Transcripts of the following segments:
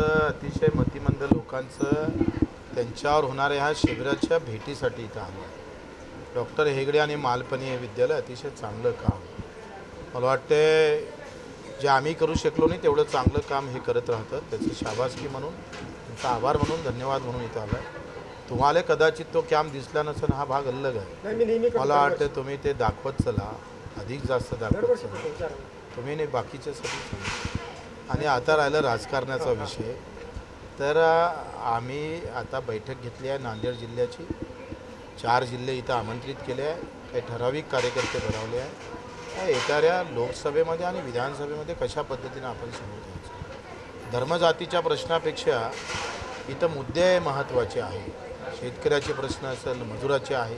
अतिशय मतिमंद लोकांचं त्यांच्यावर होणाऱ्या ह्या शिबिराच्या भेटीसाठी इथं आलो आहे. डॉक्टर हेगडे आणि मालपणी हे विद्यालय अतिशय चांगलं काम मला वाटते जे आम्ही करू शकलो नाही तेवढं चांगलं काम हे करत राहतं. त्याची शाबासकी म्हणून तुमचा आभार म्हणून धन्यवाद म्हणून इथं आला तुम्हाला कदाचित तो कॅम्प दिसला नसेल हा भाग अलग आहे. मला. वाटतं तुम्ही ते दाखवत चला. अधिक जास्त दाखवत चला. तुम्ही नाही बाकीच्यासाठी सांगा आणि आता राहिलं राजकारणाचा विषय. तर आम्ही आता बैठक घेतली आहे नांदेड जिल्ह्याची. चार जिल्हे इथं आमंत्रित केले आहे. काही ठराविक कार्यकर्ते बनवले आहे येणाऱ्या लोकसभेमध्ये आणि विधानसभेमध्ये कशा पद्धतीनं आपण समोर घ्यायचं धर्मजातीच्या प्रश्नापेक्षा इथं मुद्दे महत्त्वाचे आहे. शेतकऱ्याचे प्रश्न असेल मजुराचे आहे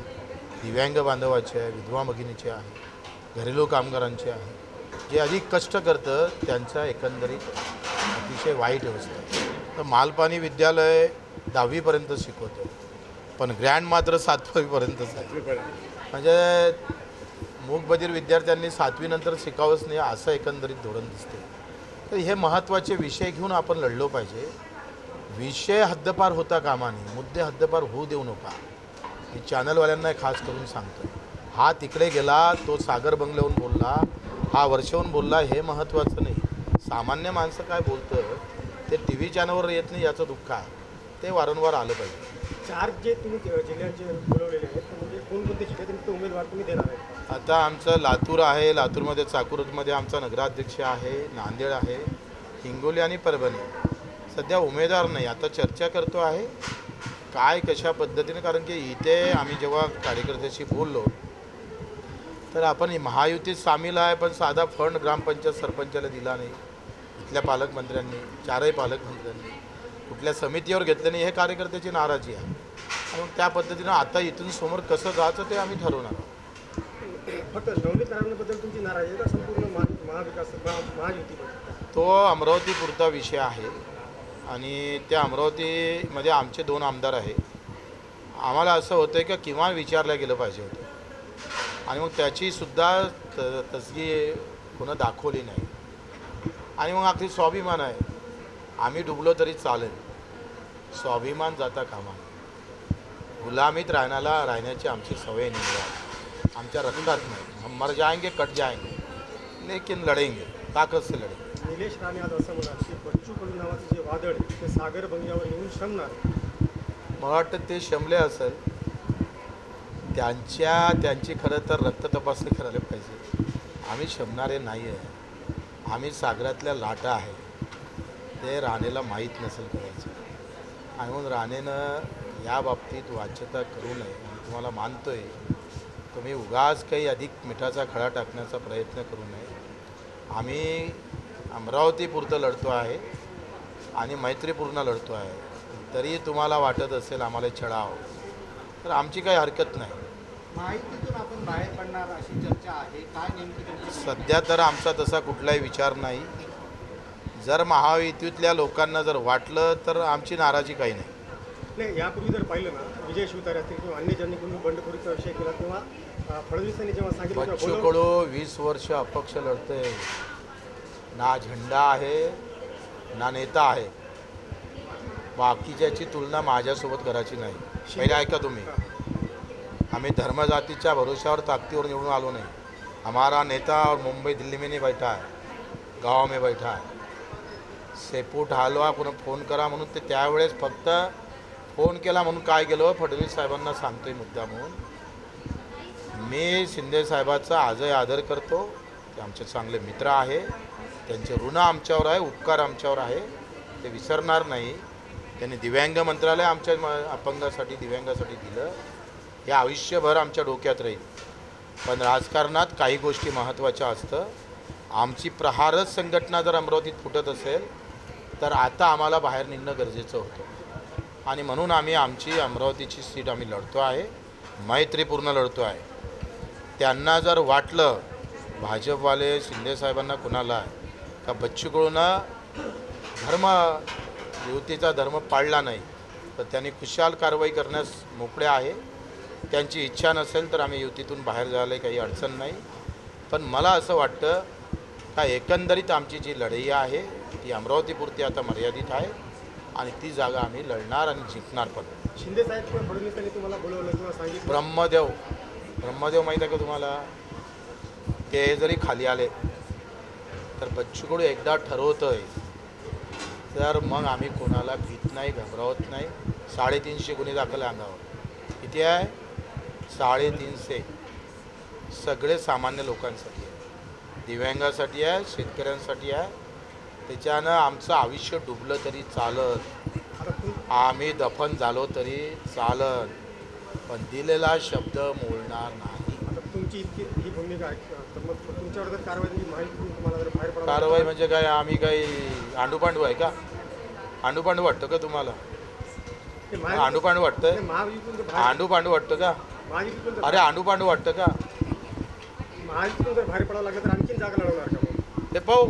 दिव्यांग बांधवाचे आहे विधवा भगिनीचे आहे घरेलू कामगारांचे आहे. जे अधिक कष्ट करतं त्यांचा एकंदरीत अतिशय वाईट असतं तर मालपाणी विद्यालय दहावीपर्यंत शिकवतं. पण ग्रँड मात्र सातवीपर्यंतच आहे. म्हणजे मूकबधीर विद्यार्थ्यांनी सातवीनंतर शिकावंच नाही असं एकंदरीत धोरण दिसते तर हे महत्त्वाचे विषय घेऊन आपण लढलो पाहिजे. विषय हद्दपार होता कामा नये मुद्दे हद्दपार होऊ देऊ नका. मी चॅनलवाल्यांना खास करून सांगतो हा तिकडे गेला तो सागर बंगल्याहून बोलला हा वर्षाहून बोलला हे महत्त्वाचं नाही. सामान्य माणसं काय बोलतं ते टी व्ही चॅनलवर येत नाही याचं दुःख आहे. ते वारंवार आलं पाहिजे. चार जे तुम्ही जिल्ह्यांचे बोलवलेले आहेत म्हणजे कोणकोणते जिल्हे तुमचे उमेदवार तुम्ही देणार आहेत? आता आमचं लातूर आहे लातूरमध्ये चाकूरमध्ये आमचा नगराध्यक्ष आहे नांदेड आहे हिंगोली आणि परभणी. सध्या उमेदवार नाही आता चर्चा करतो आहे काय कशा पद्धतीने कारण की इथे आम्ही जेव्हा कार्यकर्त्याशी बोललो तर आपण महायुतीत सामील आहे पण साधा फंड ग्रामपंचायत सरपंचाला दिला नाही. इथल्या पालकमंत्र्यांनी चारही पालकमंत्र्यांनी कुठल्या समितीवर घेतलं नाही हे कार्यकर्त्याची नाराजी आहे. मग त्या पद्धतीनं आता इथून समोर कसं जायचं ते आम्ही ठरवणार. आहोत फक्त नवनीत नारायणबद्दल तुमची नाराजी का? संपूर्ण महा महाविकास महा महायुतीबद्दल तो अमरावतीपुरता विषय आहे आणि त्या अमरावतीमध्ये आमचे दोन आमदार आहे आम्हाला असं होतं की किमान विचारलं गेलं पाहिजे होतं. आणि मग त्याचीसुद्धा त तसगी कोणं दाखवली नाही. आणि मग अगदी स्वाभिमान आहे. आम्ही डुबलो तरी चालेल. स्वाभिमान जाता कामा. गुलामीत राहण्याला राहण्याची आमची सवय नाही आहे. आमच्या रक्तात नाही. हम मर जाएंगे कट जाएंगे. लेकिन लढेंगे ताकद से लढेंगे निलेश राणे आज असं म्हणाल की बच्चू कडू नावाचं जे वादळ ते सागर बंगल्यावर येऊन शमणार मला वाटतं ते शमले असेल. त्यांच्या त्यांची खरं तर रक्त तपासणी करायला पाहिजे. आम्ही शमणारे नाही आहे आम्ही सागरातल्या लाटा आहे. ते राणेला माहीत नसेल करायचं. आणि म्हणून राणेनं या बाबतीत वाच्यता करू नये. आणि तुम्हाला आहे तुम्ही उगाच काही अधिक मिठाचा खडा टाकण्याचा प्रयत्न करू नये. आम्ही अमरावतीपुरतं लढतो आहे आणि मैत्रीपूर्ण लढतो आहे. तरी तुम्हाला वाटत असेल आम्हाला छळाव. तर आमची काही हरकत नाही. माहितीतून आपण बाहेर पडणार अशी चर्चा आहे. काय नेमकी तुमची सध्या तर आमचा तसा कुठलाही विचार नाही. जर महायुतीतल्या लोकांना जर वाटलं तर आमची नाराजी काही नाही. नाही यापूर्वी जर पाहिलं ना विजय शिवतारे असतील किंवा अन्य ज्यांनी कोणी बंडखोरीचा विषय केला तेव्हा अं, फडणवीसांनी जेव्हा सांगितलं तेव्हा बच्चू बोलवलं- कडू वीस वर्ष अपक्ष लढतोय. ना झेंडा आहे ना नेता आहे. बाकीच्याची तुलना माझ्यासोबत करायची नाही. पहिले ऐका तुम्ही. आम्ही धर्मजातीच्या भरोश्यावर ताकदीवर निवडून आलो नाही. हमारा नेता और मुंबई दिल्ली में नहीं बैठा है गाँव में बैठा है. सेपूट हलवा पुन्हा फोन करा म्हणून ते त्यावेळेस फक्त फोन केला म्हणून काय केलं? फडणवीस साहेबांना सांगतोय मुद्दा म्हणून. मी शिंदे साहेबाचा आजही आदर करतो. ते आमचे चांगले मित्र आहे. त्यांचे ऋण आमच्यावर आहे उपकार आमच्यावर आहे. ते विसरणार नाही. त्यांनी दिव्यांग मंत्रालय आमच्या अपंगासाठी दिव्यांगासाठी दिलं. हे आयुष्यभर आमच्या डोक्यात राहील. पण राजकारणात काही गोष्टी महत्त्वाच्या असतं. आमची प्रहारच संघटना जर अमरावतीत फुटत असेल तर आता आम्हाला बाहेर निघणं गरजेचं होतं. आणि म्हणून आम्ही आमची अमरावतीची सीट आम्ही लढतो आहे मैत्रीपूर्ण लढतो आहे. त्यांना जर वाटलं भाजपवाले शिंदेसाहेबांना कुणाला का बच्चू कडूनं धर्म युतीचा धर्म पाळला नाही तर त्यांनी खुशाल कारवाई करण्यास मोकळे आहे. त्यांची इच्छा नसेल तर आम्ही युतीतून बाहेर जायला काही अडचण नाही. पण मला असं वाटतं का एकंदरीत आमची जी लढाई आहे ती अमरावतीपुरती आता मर्यादित आहे आणि ती जागा आम्ही लढणार आणि जिंकणार पण. शिंदे साहेब किंवा फडणवीसांनी तुम्हाला बोलवलं किंवा सांगितलं? ब्रह्मदेव ब्रह्मदेव माहीत आहे का तुम्हाला? ते जरी खाली आले तर बच्चू कडू एकदा ठरवतंय. तर मग आम्ही कोणाला भीत नाही घबरावत नाही. साडेतीनशे गुन्हे दाखल आहे अंगावर. किती आहे? साडेतीनशे. सगळे सामान्य लोकांसाठी आहे. दिव्यांगासाठी आहे शेतकऱ्यांसाठी आहे. त्याच्यानं आमचं आयुष्य डुबलं तरी चालत आम्ही दफन झालो तरी चालत पण दिलेला शब्द मोडणार नाही. आता तुमची इतकी ही भूमिका आहे. तर मग तुमच्यावर जर कारवाई तुमची माहिती देऊन तुम्हाला जर बाहेर पडावं कारवाई म्हणजे काय? आम्ही काही आंडूपांडू आहे का? आंडूपांडू वाटतं का तुम्हाला? आंडूपांडू वाटतं आंडूपांडू वाटतं का? अरे आंडूपांडू वाटतं का महायुतीतून जर बाहेर पडावं लागलं तर आणखीन जागा लढवणार का? ते पाहू